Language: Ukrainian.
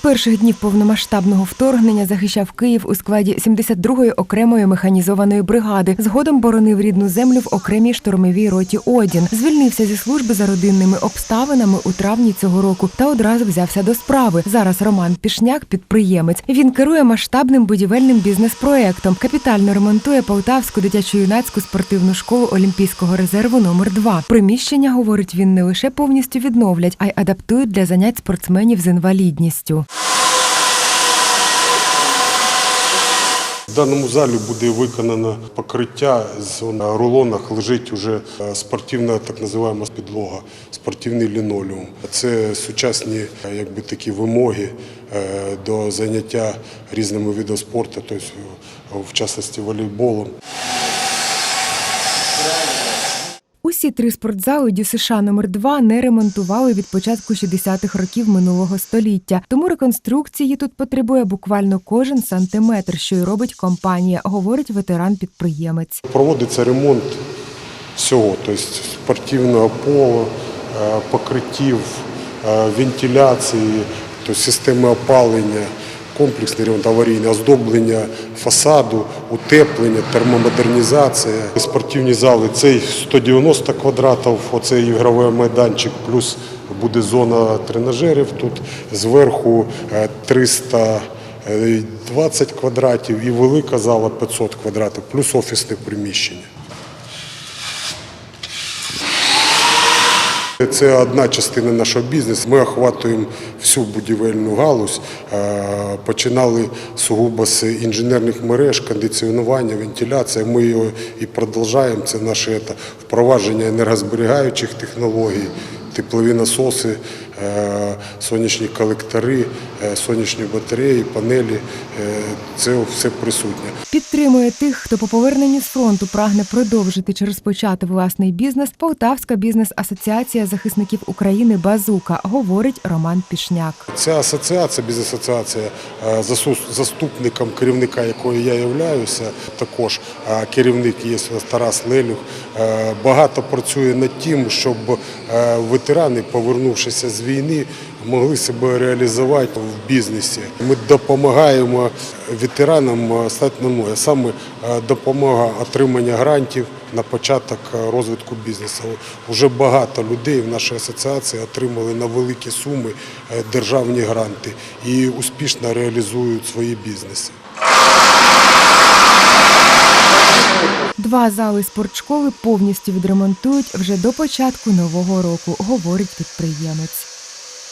перших днів повномасштабного вторгнення захищав Київ у складі 72-ї окремої механізованої бригади. Згодом боронив рідну землю в окремій штурмовій роті Одін. Звільнився зі служби за родинними обставинами у травні цього року та одразу взявся до справи. Зараз Роман Пішняк підприємець. Він керує масштабним будівельним бізнес-проектом. Капітально ремонтує Полтавську дитячо-юнацьку спортивну школу Олімпійського резерву номер 2 Приміщення, говорить він, не лише повністю відновлять, а й адаптують для занять спортсменів з інвалідністю. В даному залі буде виконано покриття з на рулонах лежить уже е, спортивна так називаємо підлога, спортивний лінолеум. Це сучасні е, якби такі вимоги е, до заняття різними видами спорту, тобто в частності волейболом. Усі три спортзали ДЮСШ номер 2 не ремонтували від початку 60-х років минулого століття. Тому реконструкції тут потребує буквально кожен сантиметр, що й робить компанія, говорить ветеран-підприємець. Проводиться ремонт всього, тобто спортивного полу, е, покриттів, е, вентиляції, тобто системи опалення, комплексний ремонт, аварійне оздоблення фасаду, утеплення, термомодернізація. Спортивні зали цей 190 квадратів, оцей ігровий майданчик, плюс буде зона тренажерів. Тут зверху е, 320 квадратів і велика зала 500 квадратів, плюс офісне приміщення. Це одна частина нашого бізнесу. Ми охватуємо всю будівельну галузь. Е, Починали сугубо з інженерних мереж, кондиціонування, вентиляція. Ми його і продовжуємо. Це наше впровадження енергозберігаючих технологій, теплові насоси, сонячні колектори, е, сонячні батареї, панелі. Е, Це все присутнє. Підтримує тих, хто по поверненню з фронту прагне продовжити чи розпочати власний бізнес. Полтавська бізнес-асоціація захисників України Базука, говорить Роман Пішняк. Ця асоціація, бізнес-асоціація, е, заступником керівника якої я являюся, також керівник є Тарас Лелюх, е, багато працює над тим, щоб е, ветерани, повернувшися з війни, могли себе реалізувати в бізнесі. Ми допомагаємо ветеранам е, стати на ноги, саме е, допомога отримання грантів на початок е, розвитку бізнесу. Уже багато людей в нашій асоціації отримали на великі суми е, державні гранти і успішно реалізують свої бізнеси. Два зали спортшколи повністю відремонтують вже до початку нового року, говорить підприємець.